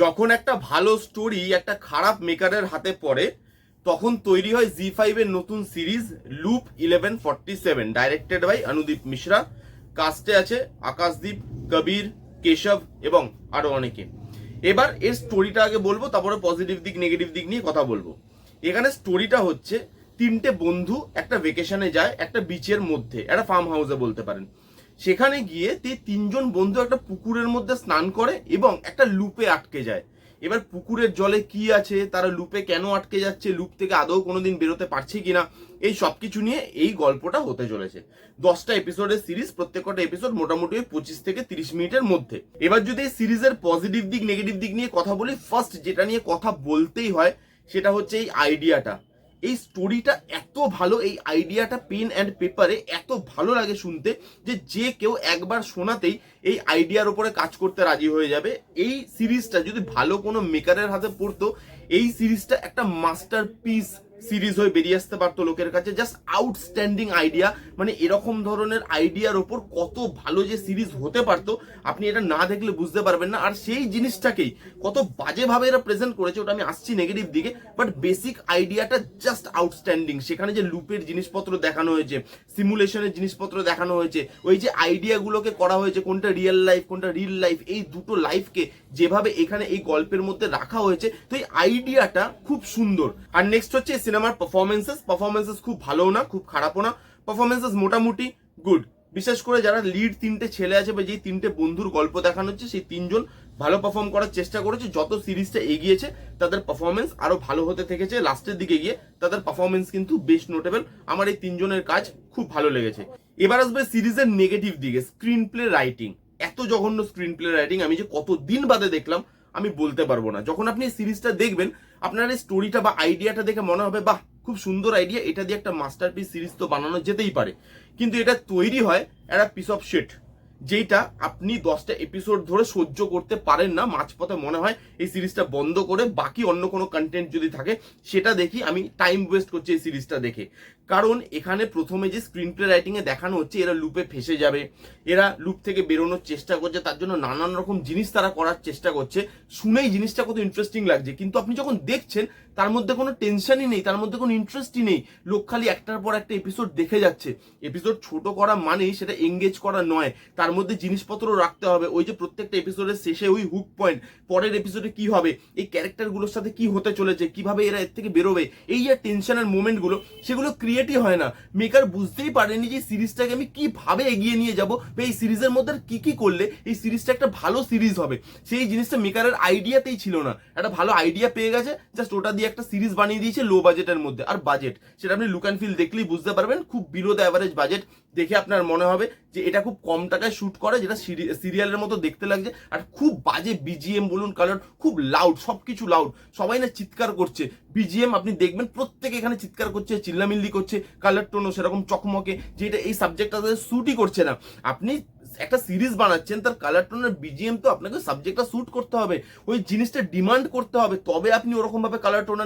যখন একটা ভালো স্টোরি একটা খারাপ মেকারের হাতে পড়ে, তখন তৈরি হয় জি ফাইভের নতুন series loop eleven forty seven directed by Anudeep Mishra কাস্টে আছে আকাশদীপ কবির কেশব এবং আরও অনেকে। এবার এর স্টোরিটা আগে বলব, তারপরে পজিটিভ দিক নেগেটিভ দিক নিয়ে কথা বলব। এখানে স্টোরিটা হচ্ছে, তিনটে বন্ধু একটা ভেকেশনে যায়, একটা বিচের মধ্যে, একটা ফার্ম হাউসে বলতে পারেন। সেখানে গিয়ে তে তিনজন বন্ধু একটা পুকুরের মধ্যে স্নান করে এবং একটা লুপে আটকে যায়। এবার পুকুরের জলে কি আছে, তারা লুপে কেন আটকে যাচ্ছে, লুপ থেকে আদৌ কোনোদিন বেরোতে পারছে কিনা, এই সব কিছু নিয়ে এই গল্পটা হতে চলেছে। দশটা এপিসোডের সিরিজ প্রত্যেকটা এপিসোড মোটামুটি ওই পঁচিশ থেকে তিরিশ মিনিটের মধ্যে। এবার যদি এই সিরিজের পজিটিভ দিক নেগেটিভ দিক নিয়ে কথা বলি ফার্স্ট যেটা নিয়ে কথা বলতেই হয়, সেটা হচ্ছে এই আইডিয়াটা এই স্টোরিটা এত ভালো, এই আইডিয়াটা পেন অ্যান্ড পেপারে এত ভালো লাগে শুনতে যে যে কেউ একবার শোনাতেই এই আইডিয়ার ওপরে কাজ করতে রাজি হয়ে যাবে। এই সিরিজটা যদি ভালো কোনো মেকারের হাতে পড়তো, এই সিরিজটা একটা মাস্টার পিস সিরিজ হয়ে বেরিয়ে আসতে পারতো লোকের কাছে। জাস্ট আউটস্ট্যান্ডিং আইডিয়া মানে এরকম ধরনের আইডিয়ার ওপর কত ভালো যে সিরিজ হতে পারতো, আপনি এটা না দেখলে বুঝতে পারবেন না। আর সেই জিনিসটাকেই কত বাজেভাবে এরা প্রেজেন্ট করেছে, ওটা আমি আসছি নেগেটিভ দিকে। বাট বেসিক আইডিয়াটা জাস্ট আউটস্ট্যান্ডিং সেখানে যে লুপের জিনিসপত্র দেখানো হয়েছে সিমুলেশনের জিনিসপত্র দেখানো হয়েছে, ওই যে আইডিয়াগুলোকে করা হয়েছে, কোনটা রিয়েল লাইফ কোনটা রিল লাইফ এই দুটো লাইফকে যেভাবে এখানে এই গল্পের মধ্যে রাখা হয়েছে, তো এই আইডিয়াটা খুব সুন্দর। আর নেক্সট হচ্ছে সিনেমার পারফরমেন্সেস পারফরমেন্সেস খুব ভালো না, খুব খারাপও না পারফরমেন্সেস মোটামুটি গুড বিশেষ করে যারা লিড তিনটে ছেলে আছে বা যেই তিনটে বন্ধুর গল্প দেখানো হচ্ছে, সেই তিনজন ভালো পারফর্ম করার চেষ্টা করেছে, যত সিরিজটা এগিয়েছে, তাদের পারফরমেন্স আরও ভালো হতে থেকেছে লাস্টের দিকে গিয়ে তাদের পারফরমেন্স কিন্তু বেশ নোটেবল আমার এই তিনজনের কাজ খুব ভালো লেগেছে। এবার আসবে সিরিজের নেগেটিভ দিকে স্ক্রিন প্লে রাইটিং এত জঘন্য স্ক্রিন প্লে রাইটিং আমি যে কত দিন বাদে দেখলাম আমি বলতে পারব না। যখন আপনি সিরিজটা দেখবেন, আপনার এই স্টোরিটা বা আইডিয়াটা দেখে মনে হবে, বাহ, খুব সুন্দর আইডিয়া এটা দিয়ে একটা মাস্টারপিস সিরিজ তো বানানো যেতেই পারে। কিন্তু এটা তৈরি হয় একটা পিস অফ শেট যেটা আপনি দশটা এপিসোড ধরে সহ্য করতে পারেন না, মাঝপথে মনে হয় এই সিরিজটা বন্ধ করে বাকি অন্য কোনো কন্টেন্ট যদি থাকে, সেটা দেখি আমি টাইম ওয়েস্ট করছি এই সিরিজটা দেখে। কারণ এখানে প্রথমে যে স্ক্রিন প্লে রাইটিং এ দেখানো হচ্ছে, এরা লুপে ফেসে যাবে। এরা লুপ থেকে বেরোনোর চেষ্টা করছে, তার জন্য নানান রকম জিনিস তারা করার চেষ্টা করছে। শুনেই জিনিসটা কত ইন্টারেস্টিং লাগছে। কিন্তু আপনি যখন দেখছেন, তার মধ্যে কোনো টেনশনই নেই, তার মধ্যে কোনো ইন্টারেস্টই নেই। লোক খালি একটার পর একটা এপিসোড দেখে যাচ্ছে। এপিসোড ছোট করা মানেই সেটা এঙ্গেজ করা নয়। তার মধ্যে জিনিসপত্র রাখতে হবে। ওই যে প্রত্যেকটা এপিসোডের শেষে ওই হুক পয়েন্ট পরের এপিসোডে কি হবে, এই ক্যারেক্টারগুলোর সাথে কি হতে চলেছে, কীভাবে এরা এর থেকে বেরোবে, এই যে টেনশনের মোমেন্টগুলো সেগুলো ক্রিয়েটই হয় না। মেকার বুঝতেই পারেনি যে সিরিজটাকে আমি কীভাবে এগিয়ে নিয়ে যাব, বা এই সিরিজের মধ্যে কি কি করলে এই সিরিজটা একটা ভালো সিরিজ হবে। সেই জিনিসটা মেকারের আইডিয়াতেই ছিল না। একটা ভালো আইডিয়া পেয়ে গেছে জাস্ট ওটা দিয়ে একটা সিরিজ বানিয়ে দিয়েছে লো বাজেটের মধ্যে। আর বাজেট সেটা আপনি লুক অ্যান্ড ফিল দেখলেই বুঝতে পারবেন, খুব দ্য অ্যাভারেজ বাজেট দেখে আপনার মনে হবে যে এটা খুব কম টাকায় শ্যুট করে, যেটা সিরিয়ালের মতো দেখতে লাগছে। আর খুব বাজে বিজিএম বলুন কারণ খুব লাউড সব কিছু লাউড সবাই না চিৎকার করছে। বিজিএম আপনি দেখবেন, প্রত্যেকে এখানে চিৎকার করছে, চিল্লামিল্লি করছে কালার টোনও সেরকম চকমকে যেটা এই সাবজেক্টটা শ্যুটই করছে না। আপনি একটা সিরিজ বানাচ্ছেন, তার কালার টোনের বিজিএম তো আপনাকে সাবজেক্টটা স্যুট করতে হবে। ওই জিনিসটা ডিমান্ড করতে হবে, তবে আপনি ওরকম ভাবে কালার টোন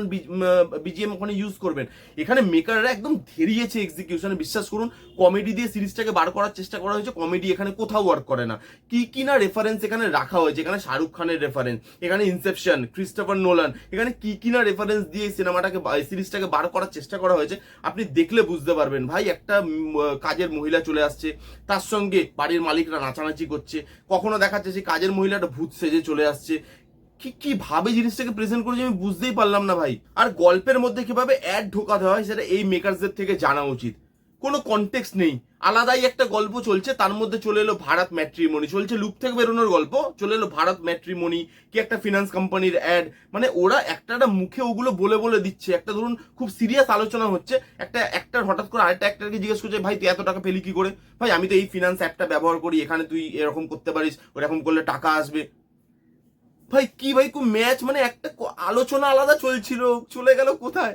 বিজিএম ওখানে ইউজ করবেন। এখানে মেকাররা একদম ধেরিয়েছে এক্সিকিউশনে বিশ্বাস করুন কমেডি দিয়ে সিরিজটাকে বার করার চেষ্টা করা হয়েছে কমেডি এখানে কোথাও ওয়ার্ক করে না। কি কি না রেফারেন্স এখানে রাখা হয়েছে, এখানে শাহরুখ খানের রেফারেন্স এখানে ইনসেপশন ক্রিস্টোফার নোলান এখানে কি কি না রেফারেন্স দিয়ে সিনেমাটাকে সিরিজটাকে বার করার চেষ্টা করা হয়েছে, আপনি দেখলে বুঝতে পারবেন। ভাই, একটা কাজের মহিলা চলে আসছে, তার সঙ্গে বাড়ির মালিকরা নাচানাচি করছে, কখনো দেখাচ্ছে সেই কাজের মহিলাটা ভূত সেজে চলে আসছে। কি কি ভাবে জিনিসটাকে প্রেজেন্ট করেছে আমি বুঝতেই পারলাম না ভাই। আর গল্পের মধ্যে কীভাবে অ্যাড ঢোকাতে হয় সেটা এই মেকারসদের থেকে জানা উচিত। কোনো কন্টেক্সট নেই। আলাদাই একটা গল্প চলছে, তার মধ্যে চলে এলো ভারত ম্যাট্রিমনি। চলছে লুপ থেকে বেরোনোর গল্প, চলে এলো ভারত ম্যাট্রিমনি কি একটা ফিনান্স কোম্পানির অ্যাড মানে ওরা একটা মুখে ওগুলো বলে বলে দিচ্ছে। একটা ধরুন খুব সিরিয়াস আলোচনা হচ্ছে, একটা একটার হঠাৎ করে আরেকটা একটাকে জিজ্ঞেস করছে, ভাই, তুই এত টাকা পেলি কি করে? ভাই, আমি তো এই ফিনান্স অ্যাপটা ব্যবহার করি, এখানে তুই এরকম করতে পারিস, ওরকম করলে টাকা আসবে। ভাই, কি ভাই, খুব ম্যাচ মানে একটা আলোচনা আলাদা চলছিল, চলে গেল কোথায়?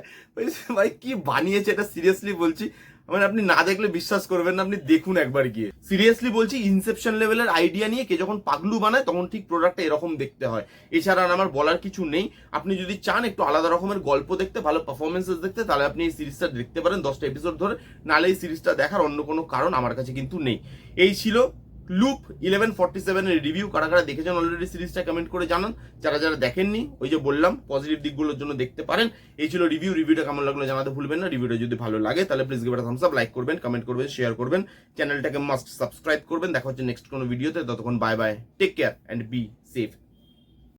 ভাই কি বানিয়েছে এটা সিরিয়াসলি বলছি? মানে আপনি না দেখলে বিশ্বাস করবেন না, আপনি দেখুন একবার গিয়ে। সিরিয়াসলি বলছি ইনসেপশন লেভেলের আইডিয়া নিয়ে কে যখন পাগলু বানায়, তখন ঠিক প্রোডাক্টটা এরকম দেখতে হয়। এছাড়া আমার বলার কিছু নেই। আপনি যদি চান একটু আলাদা রকমের গল্প দেখতে, ভালো পারফরমেন্সেস দেখতে, তাহলে আপনি এই সিরিজটা দেখতে পারেন দশটা এপিসোড ধরে। নাহলে এই সিরিজটা দেখার অন্য কোনো কারণ আমার কাছে কিন্তু নেই। এই ছিল লুপ ইলেভেন ফর্টি সেভেনের রিভিউ কারা কারা দেখেছেন অলরেডি সিরিজটা কমেন্ট করে জানান। যারা যারা দেখেননি, ওই যে বললাম পজিটিভ দিকগুলোর জন্য দেখতে পারেন। এই ছিল রিভিউ রিভিউটা কেমন লাগল জানাতে ভুলবেন না। রিভিউটা যদি ভালো লাগে, তাহলে please give thumbs up like করবেন কমেন্ট করবেন শেয়ার করবেন। চ্যানেলটাকে মাস্ট সাবস্ক্রাইব করবেন। দেখা হচ্ছে নেক্সট কোনো ভিডিওতে ততক্ষণ bye bye take care and be safe